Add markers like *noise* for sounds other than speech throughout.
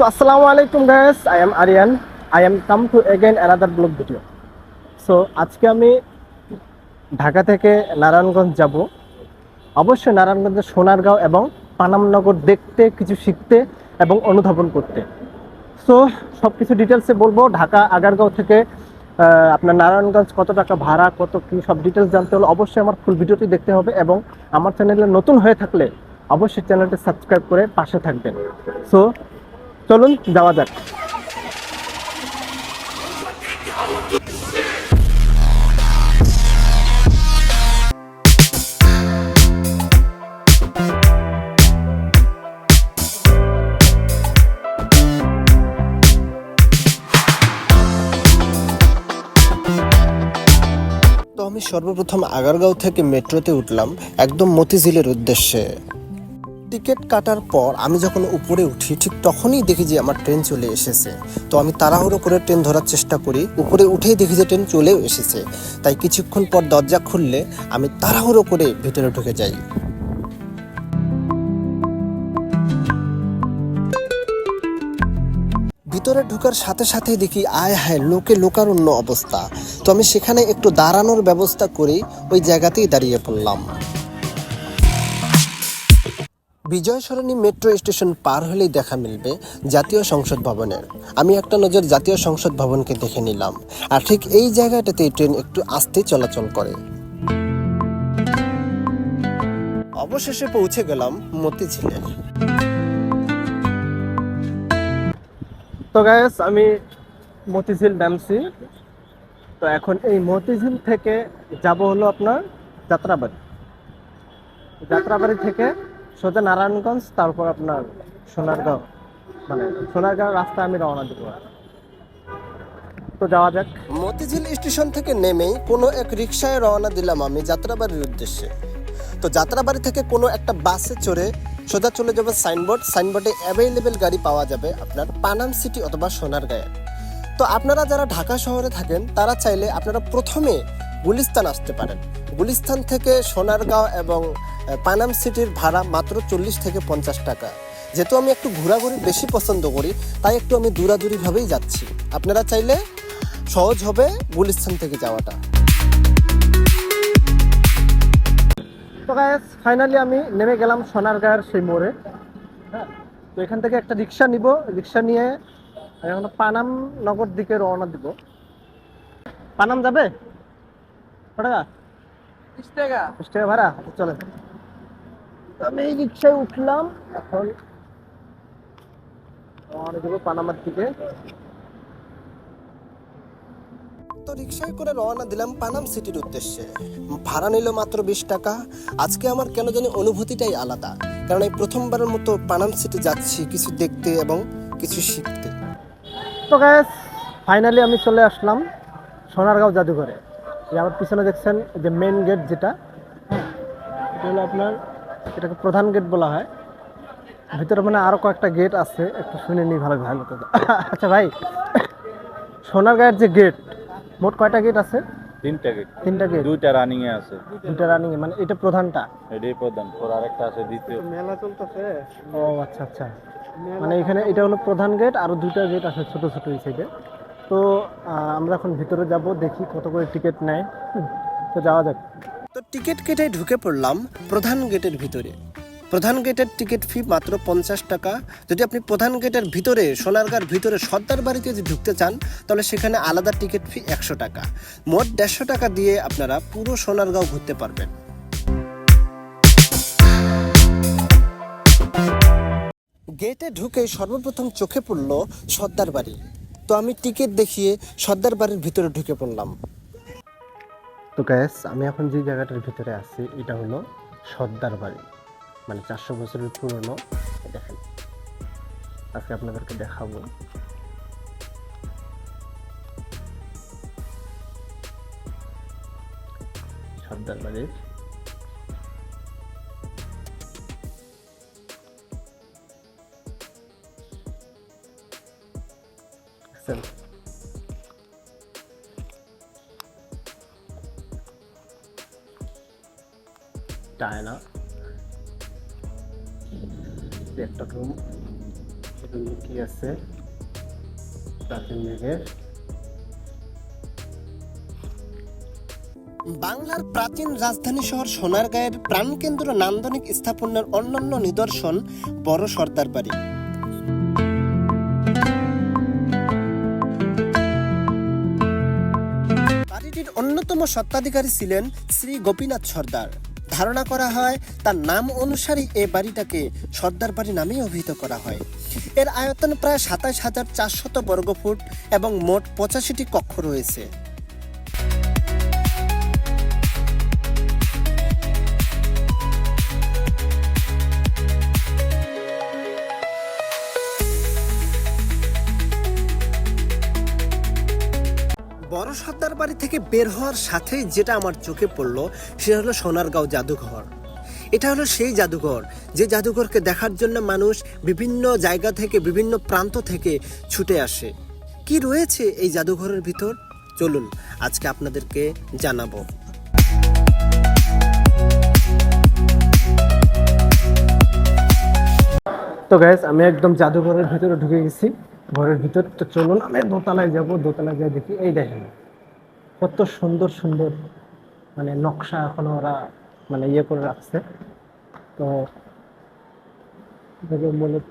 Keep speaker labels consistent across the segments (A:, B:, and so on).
A: So alaikum guys, I am Aryan. I am come to again another blog video. So আজকে আমি ঢাকা থেকে নারায়ণগঞ্জ যাব। অবশ্যই নারায়ণগঞ্জের সোনারগাঁও এবং পানামনগর দেখতে কিছু শিখতে এবং অনুধাবন করতে। সো সব কিছু ডিটেলসে বলব। ঢাকা আগারগাঁও থেকে আপনার নারায়ণগঞ্জ কত টাকা ভাড়া কত কি সব ডিটেলস জানতে হলে অবশ্যই আমার ফুল ভিডিওটি দেখতে হবে এবং আমার চ্যানেলে নতুন হয়ে থাকলে অবশ্যই চ্যানেলটি সাবস্ক্রাইব করে পাশে থাকবেন। সো চলুন যাওয়া যাক।
B: আমি সর্বপ্রথম আগারগাঁও থেকে মেট্রোতে উঠলাম একদম মতিঝিলের উদ্দেশ্যে। টিকিট কাটার পর আমি যখন উপরে উঠি, ঠিক তখনই দেখি যে আমার ট্রেন চলে এসেছে। তো আমি তাড়াহুড়ো করে ট্রেন ধরার চেষ্টা করি। উপরে উঠেই দেখি যে ট্রেন চলেও এসেছে। তাই কিছুক্ষণ পর দরজা খুললে আমি তাড়াহুড়ো করে ভিতরে ঢুকে যাই। ভিতরে ঢোকার সাথে সাথে দেখি, আয় হায়, লোকে লোকারণ্য অবস্থা। তো আমি সেখানে একটু দাঁড়ানোর ব্যবস্থা করি ওই জায়গাতেই দাঁড়িয়ে পড়লাম। বিজয় সরণী মেট্রো স্টেশন পার হলেই দেখা মিলবে জাতীয় সংসদ ভবনের আমি একটা নজর জাতীয় সংসদ ভবনকে দেখে নিলাম। আর ঠিক এই জায়গাটাতেই ট্রেন একটু আস্তে চলাচল করে। অবশেষে পৌঁছে গেলাম মতিঝিলে।
A: তো গাইস আমি মতিঝিল নামছি। তো এখন এই মতিঝিল থেকে যাব হলো আপনার যাত্রাবাড়ি। যাত্রাবাড়ি থেকে সোজা নারায়ণগঞ্জ, তারপর আপনার সোনারগাঁও। মানে সোনারগাঁও রাস্তা আমি রওনা দেবো। তো যাওয়া যাক।
B: মতিঝিল স্টেশন থেকে নেমেই কোনো এক রিক্সায় রওনা দিলাম আমি যাত্রাবাড়ির উদ্দেশ্যে। তো যাত্রাবাড়ি থেকে কোনো একটা বাসে চড়ে সোজা চলে যাবে সাইনবোর্ড। সাইনবোর্ডে অ্যাভেলেবেল গাড়ি পাওয়া যাবে আপনার পানাম সিটি অথবা সোনারগাঁয়ে। তো আপনারা যারা ঢাকা শহরে থাকেন, তারা চাইলে আপনারা প্রথমে গুলিস্তান আসতে পারেন। গুলিস্তান থেকে সোনারগাঁও এবং পানাম সিটির ভাড়া মাত্র চল্লিশ থেকে পঞ্চাশ টাকা। যেহেতু আমি একটু ঘোরাঘুরি বেশি পছন্দ করি, তাই একটু আমি দূরাদূরিভাবেই যাচ্ছি। আপনারা চাইলে সহজ হবে গুলিস্তান থেকে যাওয়াটা।
A: ফাইনালি আমি নেমে গেলাম সোনারগাঁয়ের সেই মোড়ে। হ্যাঁ তো এখান থেকে একটা রিক্সা নিব। রিক্সা নিয়ে এখন পানাম নগর দিকে রওনা দিব। পানাম যাবে? কত টাকা। বিশ টাকা ভাড়া? আচ্ছা, চলে আমি এই রিক্সায় উঠলাম এখন পানামার দিকে।
B: তো রিক্সায় করে রওনা দিলাম পানাম সিটির উদ্দেশ্যে। ভাড়া নিল মাত্র বিশ টাকা। আজকে আমার কেন জানি অনুভূতিটাই আলাদা কারণ এই প্রথমবারের মতো পানাম সিটি যাচ্ছি কিছু দেখতে এবং কিছু শিখতে।
A: তো গ্যাস ফাইনালি আমি চলে আসলাম সোনারগাঁও জাদুঘরে। আমার পিছনে দেখছেন যে মেন গেট যেটা হ্যাঁ, এটা হলো আপনার এটাকে প্রধান গেট বলা হয়। ভিতরে মানে আরও কয়েকটা গেট আছে একটু শুনে নিই ভালো ভালো করে। আচ্ছা ভাই সোনার সোনারগাঁয়ের যে গেট মোট কয়টা গেট আছে?
C: তিনটা গেট
A: তিনটা গেট
C: দুইটা রানিং এ আছে।
A: দুইটা রানিং এ মানে এটা প্রধানটা?
C: এটাই প্রধান পর আরেকটা আছে দ্বিতীয়।
A: মেলা চলতেছে। ও আচ্ছা আচ্ছা। মানে এখানে এটা হলো প্রধান গেট আর দুইটা গেট আছে ছোট ছোট এই সাইডে তো আমরা এখন ভিতরে যাব, দেখি কত করে টিকিট নেয়। তো যাওয়া যাক।
B: তো টিকিট কেটে ঢুকে পড়লাম প্রধান গেটের ভিতরে। প্রধান গেটের টিকিট ফি মাত্র পঞ্চাশ টাকা। যদি আপনি প্রধান গেটের ভিতরে, সোনারগাঁর ভিতরে সর্দার বাড়িতে যদি ঢুকতে চান, তাহলে সেখানে আলাদা টিকিট ফি একশো টাকা। মোট দেড়শো টাকা দিয়ে আপনারা পুরো সোনারগাঁও ঘুরতে পারবেন। গেটে ঢুকে সর্বপ্রথম চোখে পড়ল সর্দার বাড়ি। তো আমি টিকিট দেখিয়ে সর্দার বাড়ির ভিতরে ঢুকে পড়লাম।
A: তো গ্যাস আমি এখন যে জায়গাটার ভিতরে আছি, এটা হলো সর্দার বাড়ি। মানে চারশো বছরের পুরনো। দেখেন, আজকে আপনাদেরকে দেখাবো। সর্দার বাড়ির এটা আয়না একটা রুম এখানে কি আছে? প্রাচীন
B: বাংলার প্রাচীন রাজধানী শহর সোনারগাঁয়ের প্রাণকেন্দ্র নান্দনিক স্থাপনের অন্যান্য নিদর্শন বড় সর্দার বাড়ি অন্যতম সত্ত্বাধিকারী ছিলেন শ্রী গোপীনাথ সর্দার। ধারণা করা হয়, তার নাম অনুসারে এ বাড়িটাকে সর্দার বাড়ি নামেই অভিহিত করা হয়। এর আয়তন প্রায় সাতাশ হাজার চারশত বর্গফুট এবং মোট পঁচাশিটি কক্ষ রয়েছে। বড় সর্দার বাড়ি থেকে বের হওয়ার সাথেই যেটা আমার চোখে পড়ল, সেটা হলো সোনারগাঁও জাদুঘর। এটা হলো সেই জাদুঘর, যে জাদুঘরকে দেখার জন্য মানুষ বিভিন্ন জায়গা থেকে, বিভিন্ন প্রান্ত থেকে ছুটে আসে। কি রয়েছে এই জাদুঘরের ভিতর? চলুন, আজকে আপনাদেরকে জানাব।
A: তো গ্যাস আমি একদম জাদুঘরের ভিতরে ঢুকে গেছি, ঘরের ভিতর। তো চলুন, আমি দোতলায় যাব, দোতলায় যাই দেখি, এই দেখেন। কত সুন্দর সুন্দর মানে নকশা এখনও ওরা মানে ইয়ে করে রাখছে। তো মূলত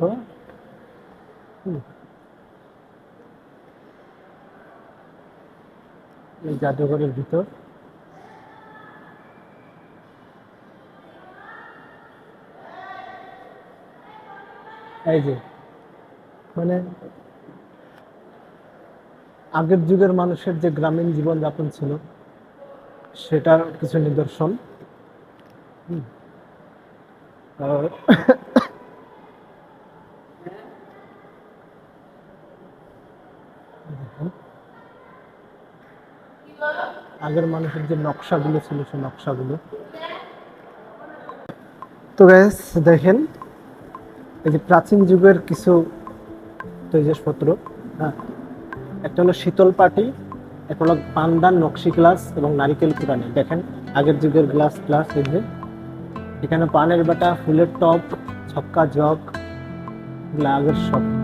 A: এই জাদুঘরের ভিতর। এই যে মানে আগের যুগের মানুষের যে গ্রামীণ জীবনযাপন ছিল, সেটার কিছু নিদর্শন। আগের মানুষের যে নকশাগুলো ছিল সেই নকশাগুলো। তো দেখেন, এই যে প্রাচীন যুগের কিছু তৈজসপত্র হ্যাঁ একটা হলো শীতল পাটি, একটা হলো পান্ডান নকশি গ্লাস এবং নারিকেল কুরানি দেখেন, আগের যুগের গ্লাস গ্লাস এগুলো এখানে পানের বাটা, ফুলের টপ, ছক্কা জগ, এগুলো আগের সব।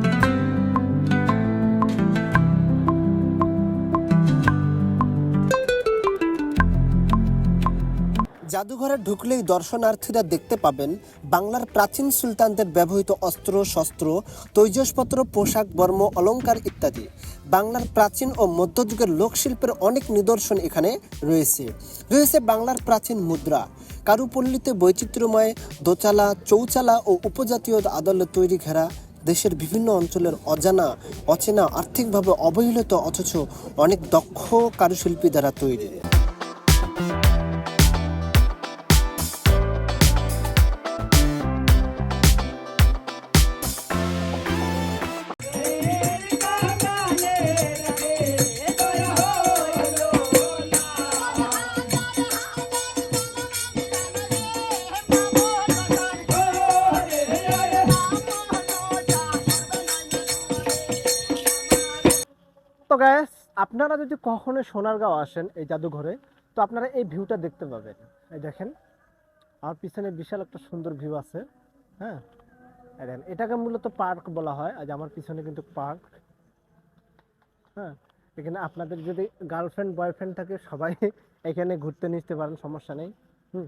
B: জাদুঘরে ঢুকলেই দর্শনার্থীরা দেখতে পাবেন বাংলার প্রাচীন সুলতানদের ব্যবহৃত অস্ত্র, শস্ত্র, তৈজসপত্র, পোশাক, বর্ম, অলঙ্কার ইত্যাদি। বাংলার প্রাচীন ও মধ্যযুগের লোকশিল্পের অনেক নিদর্শন এখানে রয়েছে। রয়েছে বাংলার প্রাচীন মুদ্রা। কারুপল্লীতে বৈচিত্র্যময় দোচালা চৌচালা ও উপজাতীয় আদলে তৈরি ঘেরা দেশের বিভিন্ন অঞ্চলের অজানা, অচেনা, আর্থিকভাবে অবহেলিত অথচ অনেক দক্ষ কারুশিল্পী দ্বারা তৈরি।
A: তো গ্যাস আপনারা যদি কখনো সোনারগাঁও আসেন এই জাদুঘরে, তো আপনারা এই ভিউটা দেখতে পাবেন। এই দেখেন আমার পিছনে বিশাল একটা সুন্দর ভিউ আছে হ্যাঁ? দেখেন, এটাকে মূলত পার্ক বলা হয় আজ আমার পিছনে কিন্তু পার্ক হ্যাঁ? এখানে আপনাদের যদি গার্লফ্রেন্ড বয়ফ্রেন্ড থাকে, সবাই *laughs* এখানে ঘুরতে নিতে পারেন, সমস্যা নেই, হুম?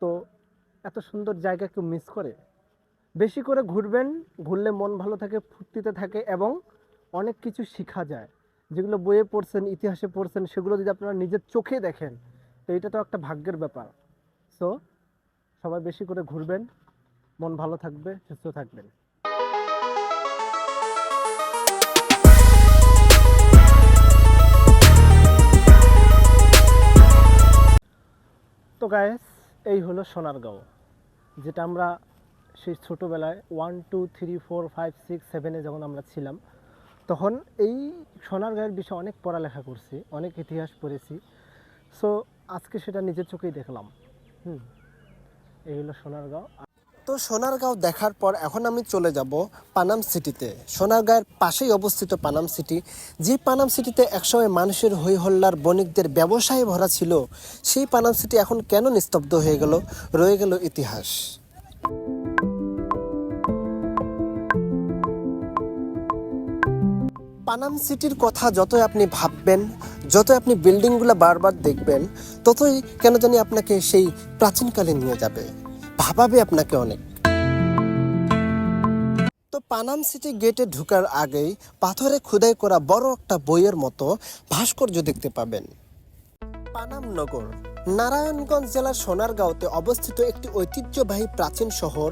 A: তো এত সুন্দর জায়গা কেউ মিস করে? বেশি করে ঘুরবেন, ঘুরলে মন ভালো থাকে, ফুর্তিতে থাকে, এবং অনেক কিছু শেখা যায়। যেগুলো বইয়ে পড়ছেন, ইতিহাসে পড়ছেন, সেগুলো যদি আপনারা নিজের চোখে দেখেন, তো এটা তো একটা ভাগ্যের ব্যাপার। সো সবাই বেশি করে ঘুরবেন, মন ভালো থাকবে, সুস্থ থাকবেন। তো গায়েস এই হলো সোনারগাঁও যেটা আমরা সেই ছোটোবেলায় one two three four five six সেভেনে যখন আমরা ছিলাম তখন এই সোনারগাঁয়ের বিষয়ে অনেক পড়ালেখা করছি, অনেক ইতিহাস পড়েছি। সো আজকে সেটা নিজের চোখেই দেখলাম। হুম, এই হলো সোনারগাঁও
B: তো সোনারগাঁও দেখার পর এখন আমি চলে যাব পানাম সিটিতে। সোনারগাঁয়ের পাশেই অবস্থিত পানাম সিটি। যে পানাম সিটিতে একসময় মানুষের হই হল্লার বণিকদের ব্যবসায় ভরা ছিল, সেই পানাম সিটি এখন কেন নিস্তব্ধ হয়ে গেল? রয়ে গেল ইতিহাস। পানাম সিটির কথা যতই আপনি ভাববেন, যতই আপনি বিল্ডিংগুলো বারবার দেখবেন, ততই কেন জানি আপনাকে সেই প্রাচীনকালে নিয়ে যাবে। ভাবাবে আপনাকে অনেক। তো পানাম সিটি গেটে ঢোকার আগেই পাথরে খোদাই করা বড় একটা বইয়ের মতো ভাস্কর্য দেখতে পাবেন। পানাম নগর। নারায়ণগঞ্জ জেলার সোনারগাঁওতে অবস্থিত একটি ঐতিহ্যবাহী প্রাচীন শহর,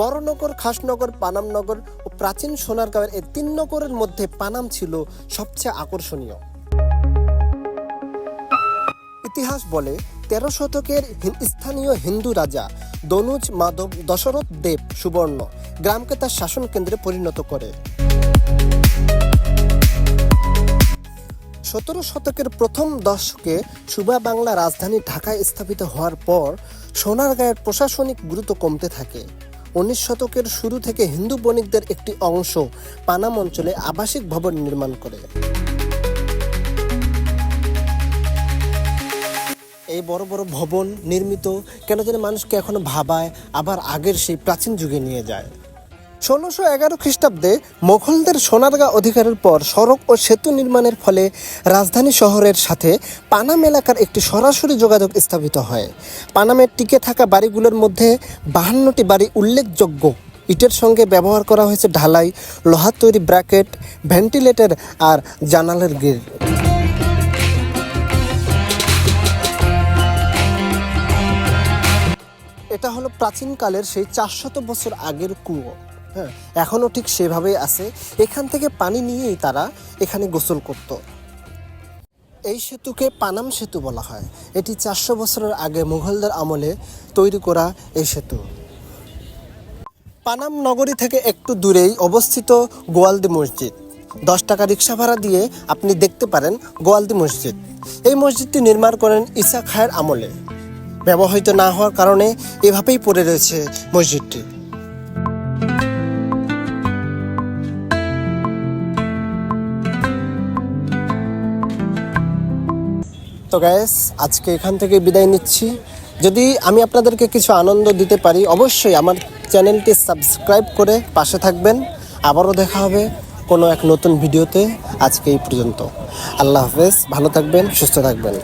B: বড়নগর, খাসনগর, পানামনগর ও প্রাচীন সোনারগাঁওয়ের এই তিন নগরের মধ্যে পানাম ছিল সবচেয়ে আকর্ষণীয়। ইতিহাস বলে, তেরো শতকের স্থানীয় হিন্দু রাজা দনুজ মাধব দশরথ দেব সুবর্ণ গ্রামকে তার শাসন কেন্দ্রে পরিণত করে। সতেরো শতকের প্রথম দশকে সুবা বাংলা রাজধানী ঢাকায় স্থাপিত হওয়ার পর সোনারগাঁয়ের প্রশাসনিক গুরুত্ব কমতে থাকে। উনিশ শতকের শুরু থেকে হিন্দু বণিকদের একটি অংশ পানাম অঞ্চলে আবাসিক ভবন নির্মাণ করে। এই বড় বড় ভবন নির্মিত কেন যেন মানুষকে এখনও ভাবায়, আবার আগের সেই প্রাচীন যুগে নিয়ে যায়। ষোলোশো এগারো খ্রিস্টাব্দে মোগলদের সোনারগাঁ অধিকারের পর সড়ক ও সেতু নির্মাণের ফলে রাজধানী শহরের সাথে পানাম এলাকার একটি সরাসরি যোগাযোগ স্থাপিত হয়। পানামের টিকে থাকা বাড়িগুলোর মধ্যে বাহান্নটি বাড়ি উল্লেখযোগ্য। ইটের সঙ্গে ব্যবহার করা হয়েছে ঢালাই লোহার তৈরি ব্র্যাকেট, ভেন্টিলেটর আর জানালার গির এটা হলো প্রাচীনকালের সেই চারশত বছর আগের কুয়ো। হ্যাঁ এখনও ঠিক সেভাবেই আছে। এখান থেকে পানি নিয়েই তারা এখানে গোসল করত। এই সেতুকে পানাম সেতু বলা হয়। এটি চারশো বছরের আগে মুঘলদের আমলে তৈরি করা এই সেতু। পানাম নগরী থেকে একটু দূরেই অবস্থিত গোয়ালদি মসজিদ। দশ টাকা রিক্সা ভাড়া দিয়ে আপনি দেখতে পারেন গোয়ালদি মসজিদ। এই মসজিদটি নির্মাণ করেন ইসা খায়ের আমলে। ব্যবহৃত না হওয়ার কারণে এভাবেই পড়ে রয়েছে মসজিদটি। তো গ্যাস আজকে এখান থেকে বিদায় নিচ্ছি। যদি আমি আপনাদেরকে কিছু আনন্দ দিতে পারি, অবশ্যই আমার চ্যানেলটি সাবস্ক্রাইব করে পাশে থাকবেন। আবারও দেখা হবে কোনো এক নতুন ভিডিওতে আজকে এই পর্যন্ত। আল্লাহ হাফেজ, ভালো থাকবেন, সুস্থ থাকবেন।